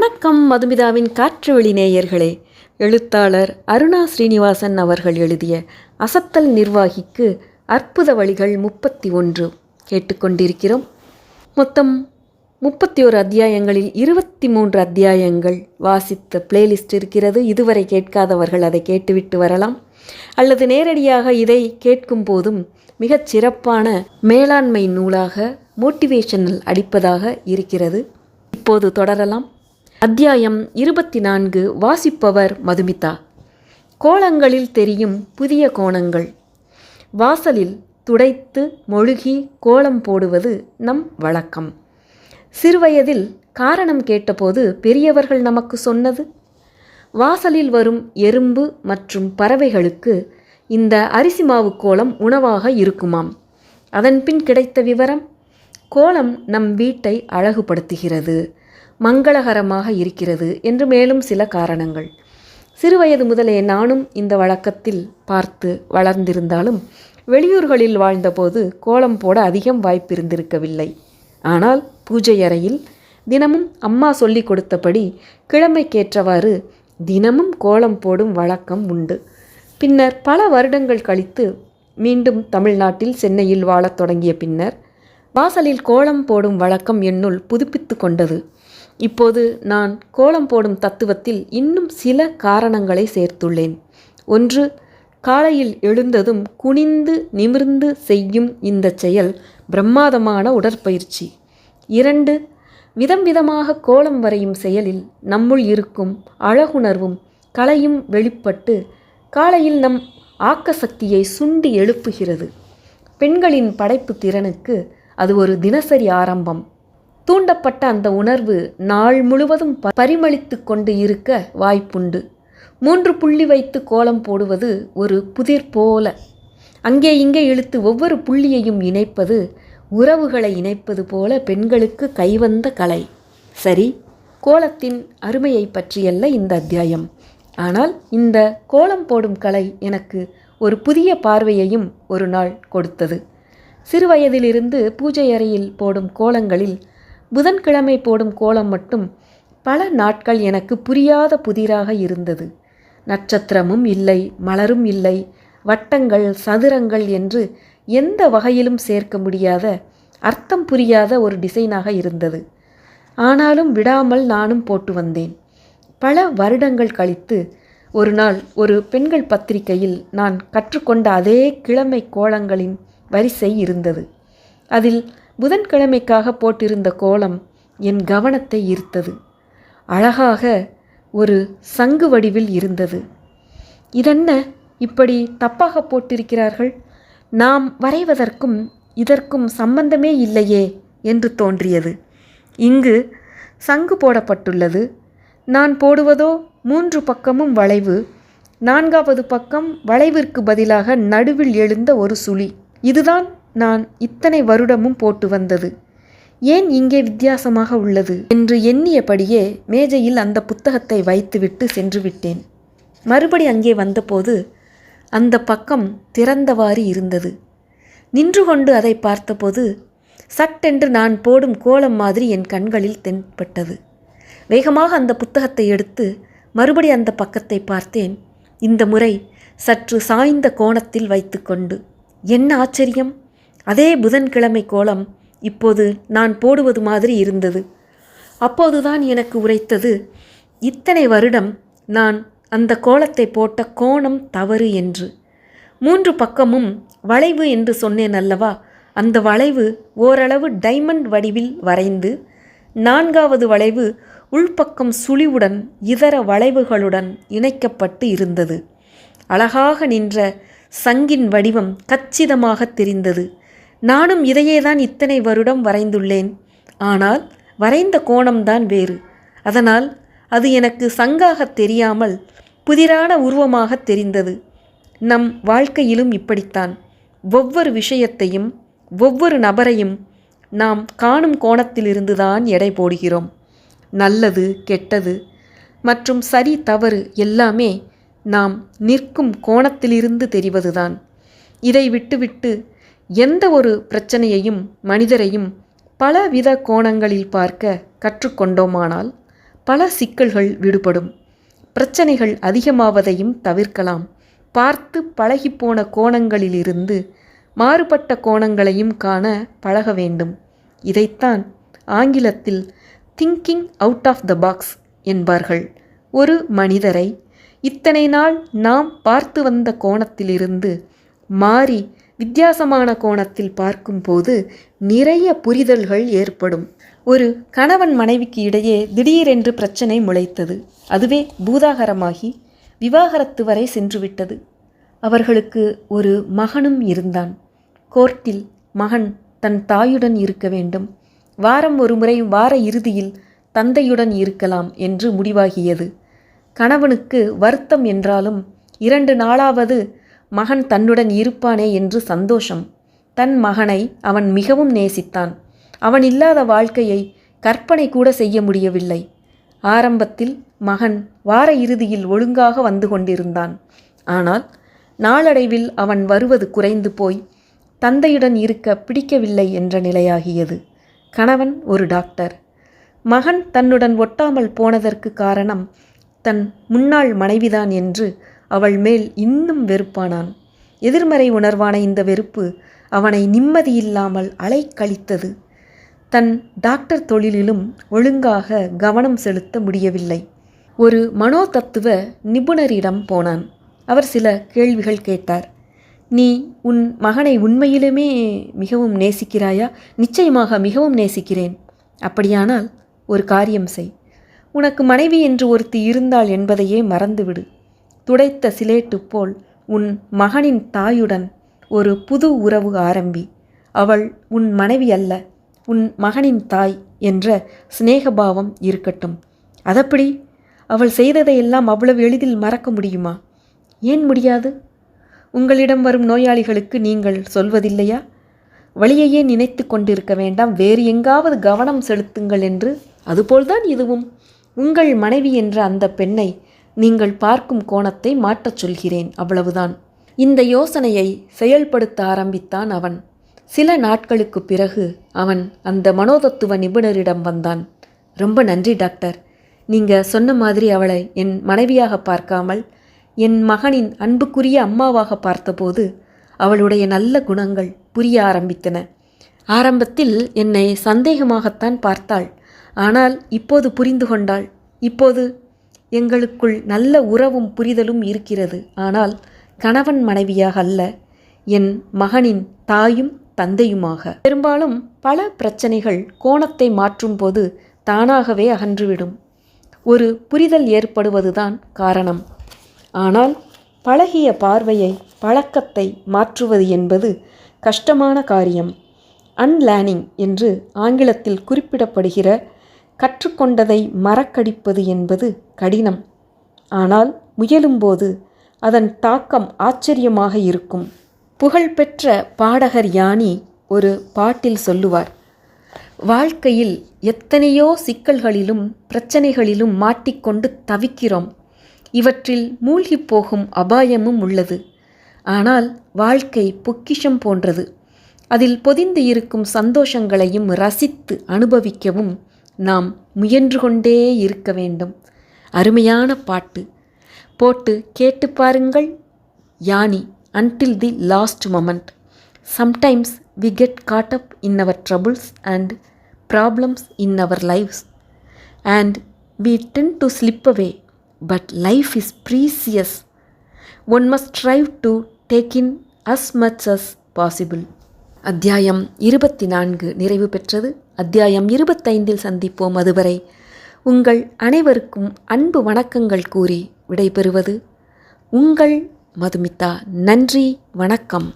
வணக்கம் மதுமிதாவின் காற்று வெளி நேயர்களே. எழுத்தாளர் அருணா ஸ்ரீனிவாசன் அவர்கள் எழுதிய அசத்தல் நிர்வாகிக்கு அற்புத வழிகள் முப்பத்தி ஒன்று கேட்டுக்கொண்டிருக்கிறோம். மொத்தம் முப்பத்தி ஒரு அத்தியாயங்களில் இருபத்தி மூன்று அத்தியாயங்கள் வாசித்த பிளேலிஸ்ட் இருக்கிறது. இதுவரை கேட்காதவர்கள் அதை கேட்டுவிட்டு வரலாம். அல்லது நேரடியாக இதை கேட்கும் போதும் மிகச் சிறப்பான மேலாண்மை நூலாக மோட்டிவேஷனல் அடிப்பதாக இருக்கிறது. இப்போது தொடரலாம். அத்தியாயம் இருபத்தி நான்கு வாசிப்பவர் மதுமிதா. கோலங்களில் தெரியும் புதிய கோணங்கள். வாசலில் துடைத்து மொழுகி கோலம் போடுவது நம் வழக்கம். சிறுவயதில் காரணம் கேட்டபோது பெரியவர்கள் நமக்கு சொன்னது? வாசலில் வரும் எறும்பு மற்றும் பறவைகளுக்கு இந்த அரிசி மாவு கோலம் உணவாக இருக்குமாம். அதன்பின் கிடைத்த விவரம்? கோலம் நம் வீட்டை அழகுபடுத்துகிறது. மங்களகரமாக இருக்கிறது என்று மேலும் சில காரணங்கள். சிறுவயது முதலே நானும் இந்த வழக்கத்தில் பார்த்து வளர்ந்திருந்தாலும் வெளியூர்களில் வாழ்ந்தபோது கோலம் போட அதிகம் வாய்ப்பிருந்திருக்கவில்லை. ஆனால் பூஜை அறையில் தினமும் அம்மா சொல்லிக் கொடுத்தபடி கிழமைக்கேற்றவாறு தினமும் கோலம் போடும் வழக்கம் உண்டு. பின்னர் பல வருடங்கள் கழித்து மீண்டும் தமிழ்நாட்டில் சென்னையில் வாழத் தொடங்கிய பின்னர் வாசலில் கோலம் போடும் வழக்கம் என்னுள் புதுப்பித்து கொண்டது. இப்போது நான் கோலம் போடும் தத்துவத்தில் இன்னும் சில காரணங்களை சேர்த்துள்ளேன். ஒன்று காலையில் எழுந்ததும் குனிந்து நிமிர்ந்து செய்யும் இந்த செயல் பிரம்மாதமான உடற்பயிற்சி. இரண்டு விதம் விதமாக கோலம் வரையும் செயலில் நம்முள் இருக்கும் அழகுணர்வும் கலையும் வெளிப்பட்டு காலையில் நம் ஆக்க சக்தியை சுண்டி எழுப்புகிறது. பெண்களின் படைப்பு திறனுக்கு அது ஒரு தினசரி ஆரம்பம். தூண்டப்பட்ட அந்த உணர்வு நாள் முழுவதும் பரிமளித்து கொண்டு இருக்க வாய்ப்புண்டு. மூன்று புள்ளி வைத்து கோலம் போடுவது ஒரு புதிர் போல. அங்கே இங்கே இழுத்து ஒவ்வொரு புள்ளியையும் இணைப்பது உறவுகளை இணைப்பது போல பெண்களுக்கு கைவந்த கலை. சரி கோலத்தின் அருமையை பற்றியல்ல இந்த அத்தியாயம். ஆனால் இந்த கோலம் போடும் கலை எனக்கு ஒரு புதிய பார்வையையும் ஒரு நாள் கொடுத்தது. சிறுவயதிலிருந்து பூஜை அறையில் போடும் கோலங்களில் புதன்கிழமை போடும் கோலம் மட்டும் பல நாட்கள் எனக்கு புரியாத புதிராக இருந்தது. நட்சத்திரமும் இல்லை மலரும் இல்லை வட்டங்கள் சதுரங்கள் என்று எந்த வகையிலும் சேர்க்க முடியாத அர்த்தம் புரியாத ஒரு டிசைனாக இருந்தது. ஆனாலும் விடாமல் நானும் போட்டு வந்தேன். பல வருடங்கள் கழித்து ஒரு நாள் ஒரு பெண்கள் பத்திரிகையில் நான் கற்றுக்கொண்ட அதே கிழமை கோலங்களின் வரிசை இருந்தது. அதில் புதன்கிழமைக்காக போட்டிருந்த கோலம் என் கவனத்தை ஈர்த்தது. அழகாக ஒரு சங்கு வடிவில் இருந்தது. இதென்ன இப்படி தப்பாக போட்டிருக்கிறார்கள்? நாம் வரைவதற்கும் இதற்கும் சம்பந்தமே இல்லையே என்று தோன்றியது. இங்கு சங்கு போடப்பட்டுள்ளது. நான் போடுவதோ மூன்று பக்கமும் வளைவு நான்காவது பக்கம் வளைவிற்கு பதிலாக நடுவில் எழுந்த ஒரு சுழி. இதுதான் நான் இத்தனை வருடமும் போட்டு வந்தது. ஏன் இங்கே வித்தியாசமாக உள்ளது? என்று எண்ணியபடியே மேஜையில் அந்த புத்தகத்தை வைத்துவிட்டு சென்று விட்டேன். மறுபடி அங்கே வந்தபோது அந்த பக்கம் திறந்தவாறு இருந்தது. நின்று கொண்டு அதை பார்த்தபோது சட்டென்று நான் போடும் கோலம் மாதிரி என் கண்களில் தென்பட்டது. வேகமாக அந்த புத்தகத்தை எடுத்து மறுபடி அந்த பக்கத்தை பார்த்தேன். இந்த முறை சற்று சாய்ந்த கோணத்தில் வைத்துக்கொண்டு. என்ன ஆச்சரியம்? அதே புதன்கிழமை கோலம் இப்போது நான் போடுவது மாதிரி இருந்தது. அப்போதுதான் எனக்கு உரைத்தது இத்தனை வருடம் நான் அந்த கோலத்தை போட்ட கோணம் தவறு என்று. மூன்று பக்கமும் வளைவு என்று சொன்னேன் அல்லவா? அந்த வளைவு ஓரளவு டைமண்ட் வடிவில் வரைந்து நான்காவது வளைவு உள்பக்கம் சுழிவுடன் இதர வளைவுகளுடன் இணைக்கப்பட்டு இருந்தது. அழகாக நின்ற சங்கின் வடிவம் கச்சிதமாக தெரிந்தது. நானும் இதையேதான் இத்தனை வருடம் வரைந்துள்ளேன். ஆனால் வரைந்த கோணம்தான் வேறு. அதனால் அது எனக்கு சங்காக தெரியாமல் புதிரான உருவமாக தெரிந்தது. நம் வாழ்க்கையிலும் இப்படித்தான். ஒவ்வொரு விஷயத்தையும் ஒவ்வொரு நபரையும் நாம் காணும் கோணத்திலிருந்துதான் எடை போடுகிறோம். நல்லது கெட்டது மற்றும் சரி தவறு எல்லாமே நாம் நிற்கும் கோணத்திலிருந்து தெரிவதுதான். இதை விட்டுவிட்டு எந்த ஒரு பிரச்சனையையும் மனிதரையும் பலவித கோணங்களில் பார்க்க கற்றுக்கொண்டோமானால் பல சிக்கல்கள் விடுபடும். பிரச்சனைகள் அதிகமாவதையும் தவிர்க்கலாம். பார்த்து பழகிப்போன கோணங்களிலிருந்து மாறுபட்ட கோணங்களையும் காண பழக வேண்டும். இதைத்தான் ஆங்கிலத்தில் thinking out of the box என்பார்கள். ஒரு மனிதரை இத்தனை நாள் நாம் பார்த்து வந்த கோணத்திலிருந்து மாறி வித்தியாசமான கோணத்தில் பார்க்கும்போது நிறைய புரிதல்கள் ஏற்படும். ஒரு கணவன் மனைவிக்கு இடையே திடீரென்று பிரச்சனை முளைத்தது. அதுவே பூதாகரமாகி விவாகரத்து வரை சென்றுவிட்டது. அவர்களுக்கு ஒரு மகனும் இருந்தான். கோர்ட்டில் மகன் தன் தாயுடன் இருக்க வேண்டும். வாரம் ஒரு முறை வார இறுதியில் தந்தையுடன் இருக்கலாம் என்று முடிவாகியது. கணவனுக்கு வருத்தம் என்றாலும் இரண்டு நாளாவது மகன் தன்னுடன் இருப்பானே என்று சந்தோஷம். தன் மகனை அவன் மிகவும் நேசித்தான். அவன் இல்லாத வாழ்க்கையை கற்பனை கூட செய்ய முடியவில்லை. ஆரம்பத்தில் மகன் வார இறுதியில் ஒழுங்காக வந்து கொண்டிருந்தான். ஆனால் நாளடைவில் அவன் வருவது குறைந்து போய் தந்தையுடன் இருக்க பிடிக்கவில்லை என்ற நிலையாகியது. கணவன் ஒரு டாக்டர். மகன் தன்னுடன் ஒட்டாமல் போனதற்கு காரணம் தன் முன்னாள் மனைவிதான் என்று அவள் மேல் இன்னும் வெறுப்பானான். எதிர்மறை உணர்வான இந்த வெறுப்பு அவனை நிம்மதியில்லாமல் அலைக்கழித்தது. தன் டாக்டர் தொழிலிலும் ஒழுங்காக கவனம் செலுத்த முடியவில்லை. ஒரு மனோதத்துவ நிபுணரிடம் போனான். அவர் சில கேள்விகள் கேட்டார். நீ உன் மகனை உண்மையிலுமே மிகவும் நேசிக்கிறாயா? நிச்சயமாக மிகவும் நேசிக்கிறேன். அப்படியானால் ஒரு காரியம் செய். உனக்கு மனைவி என்று ஒருத்தி இருந்தாள் என்பதையே மறந்துவிடு. துடைத்த சிலேட்டு போல் உன் மகனின் தாயுடன் ஒரு புது உறவு ஆரம்பி. அவள் உன் மனைவி அல்ல உன் மகனின் தாய் என்ற சிநேகபாவம் இருக்கட்டும். அதப்படி அவள் செய்ததையெல்லாம் அவ்வளவு எளிதில் மறக்க முடியுமா? ஏன் முடியாது? உங்களிடம் வரும் நோயாளிகளுக்கு நீங்கள் சொல்வதில்லையா? வழியையே நினைத்து கொண்டிருக்க வேண்டாம் வேறு எங்காவது கவனம் செலுத்துங்கள் என்று. அதுபோல்தான் இதுவும். உங்கள் மனைவி என்ற அந்த பெண்ணை நீங்கள் பார்க்கும் கோணத்தை மாற்றச் சொல்கிறேன் அவ்வளவுதான். இந்த யோசனையை செயல்படுத்த ஆரம்பித்தான் அவன். சில நாட்களுக்கு பிறகு அவன் அந்த மனோதத்துவ நிபுணரிடம் வந்தான். ரொம்ப நன்றி டாக்டர். நீங்கள் சொன்ன மாதிரி அவளை என் மனைவியாக பார்க்காமல் என் மகனின் அன்புக்குரிய அம்மாவாக பார்த்தபோது அவளுடைய நல்ல குணங்கள் புரிய ஆரம்பித்தன. ஆரம்பத்தில் என்னை சந்தேகமாகத்தான் பார்த்தாள். ஆனால் இப்போது புரிந்து கொண்டாள். இப்போது எங்களுக்குள் நல்ல உறவும் புரிதலும் இருக்கிறது. ஆனால் கணவன் மனைவியாக அல்ல என் மகனின் தாயும் தந்தையுமாக. பெரும்பாலும் பல பிரச்சனைகள் கோணத்தை மாற்றும்போது தானாகவே அகன்றுவிடும். ஒரு புரிதல் ஏற்படுவதுதான் காரணம். ஆனால் பழகிய பார்வையை பழக்கத்தை மாற்றுவது என்பது கஷ்டமான காரியம். அன்லேர்னிங் என்று ஆங்கிலத்தில் குறிப்பிடப்படுகிற கற்றுக்கொண்டதை மறக்கடிப்பது என்பது கடினம். ஆனால் முயலும்போது அதன் தாக்கம் ஆச்சரியமாக இருக்கும். புகழ்பெற்ற பாடகர் யானி ஒரு பாட்டில் சொல்லுவார் வாழ்க்கையில் எத்தனையோ சிக்கல்களிலும் பிரச்சனைகளிலும் மாட்டிக்கொண்டு தவிக்கிறோம். இவற்றில் மூழ்கிப் போகும் அபாயமும் உள்ளது. ஆனால் வாழ்க்கை பொக்கிஷம் போன்றது. அதில் பொதிந்து இருக்கும் சந்தோஷங்களையும் ரசித்து அனுபவிக்கவும் நாம் முயன்று கொண்டே இருக்க வேண்டும். அருமையான பாட்டு. போட்டு கேட்டு பாருங்கள். யானி until the last moment sometimes we get caught up in our troubles and problems in our lives and we tend to slip away but life is precious one must strive to take in as much as possible அத்தியாயம் இருபத்தி நான்கு நிறைவு பெற்றது. அத்தியாயம் இருபத்தைந்தில் சந்திப்போம் அதுவரை. உங்கள் அனைவருக்கும் அன்பு வணக்கங்கள் கூறி விடைபெறுவது உங்கள் மதுமிதா. நன்றி வணக்கம்.